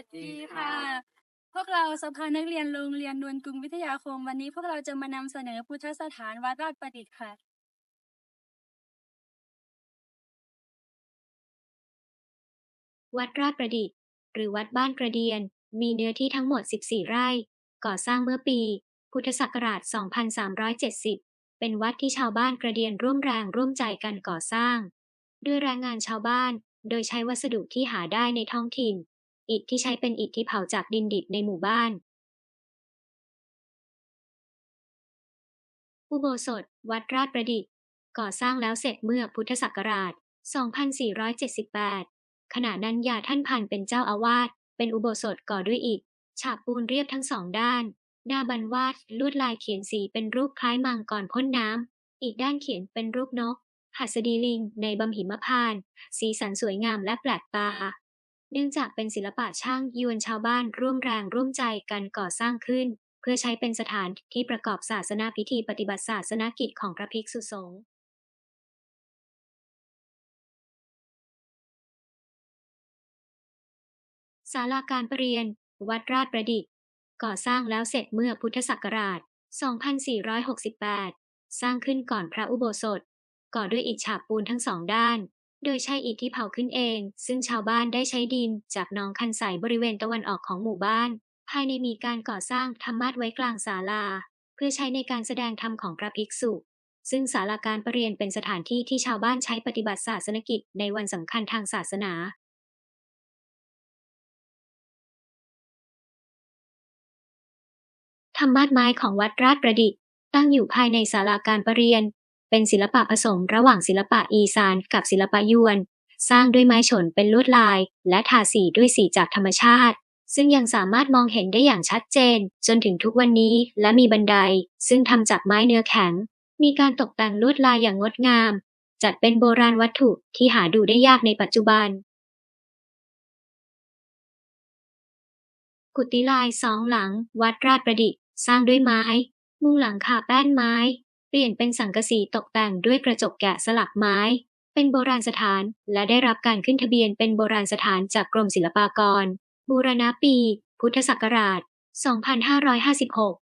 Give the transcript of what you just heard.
สดีค่ะ พวกเราสภานักเรียนโรงเรียนนวลกรุงวิทยาคม วันนี้พวกเราจะมานำเสนอพุทธสถานวัดราชประดิษฐ์ค่ะ วัดราชประดิษฐ์ หรือวัดบ้านกระเดียน มีเนื้อที่ทั้งหมด 14 ไร่ ก่อสร้างเมื่อปี พุทธศักราช 2370 เป็นวัดที่ชาวบ้านกระเดียนร่วมแรงร่วมใจกันก่อสร้าง ด้วยแรงงานชาวบ้าน โดยใช้วัสดุที่หาได้ในท้องถิ่น อิฐที่ใช้เป็นอิฐที่เผาจากดินดิบในหมู่บ้าน อุโบสถ วัดราชประดิษฐ์ ก่อสร้างแล้วเสร็จเมื่อพุทธศักราช 2478 ขณะนั้นยาท่านพันเป็นเจ้าอาวาส เป็นอุโบสถก่อด้วยอิฐ ฉาบปูนเรียบทั้งสองด้าน หน้าบันวาดลวดลายเขียนสีเป็นรูปคล้ายมังกรพ่นน้ำ อีกด้านเขียนเป็นรูปนกหัสดีลิงในบำหิมพาน สีสันสวยงามและแปลกตา เนื่องจากเป็นศิลปะช่างยวนชาวบ้านร่วมแรงร่วมใจกันก่อสร้างขึ้น เพื่อใช้เป็นสถานที่ประกอบศาสนาพิธีปฏิบัติศาสนกิจของพระภิกษุสงฆ์ศาลาการประเรียน วัดราชประดิษฐ์ ก่อสร้างแล้วเสร็จเมื่อพุทธศักราช 2468 สร้างขึ้นก่อนพระอุโบสถ ก่อด้วยอิฐฉาบปูนทั้งสองด้าน โดยใช้อิฐที่เผาขึ้นเอง ซึ่งชาวบ้านได้ใช้ดินจากหนองคันใสบริเวณตะวันออกของหมู่บ้าน ภายในมีการก่อสร้างธรรมาสน์ไว้กลางศาลา เพื่อใช้ในการแสดงธรรมของพระภิกษุ ซึ่งศาลาการประเรียนเป็นสถานที่ที่ชาวบ้านใช้ปฏิบัติศาสนกิจในวันสำคัญทางศาสนาธรรมาสน์ไม้ของวัดราชประดิษฐ์ตั้งอยู่ภายในศาลาการประเรียน เป็นศิลปะผสมระหว่างศิลปะอีสานกับศิลปะยวน สร้างด้วยไม้ฉนเป็นลวดลาย และทาสีด้วยสีจากธรรมชาติ ซึ่งยังสามารถมองเห็นได้อย่างชัดเจน จนถึงทุกวันนี้และมีบันได ซึ่งทำจากไม้เนื้อแข็ง มีการตกแต่งลวดลายอย่างงดงาม จัดเป็นโบราณวัตถุที่หาดูได้ยากในปัจจุบันกุฏิลายสองหลัง วัดราชประดิษฐ์ สร้างด้วยไม้ มุงหลังคาแป้นไม้ เปลี่ยนเป็นสังกะสีตกแต่งด้วยกระจกแกะสลักไม้ เป็นโบราณสถาน และได้รับการขึ้นทะเบียนเป็นโบราณสถานจากกรมศิลปากร บูรณะปี พุทธศักราช 2556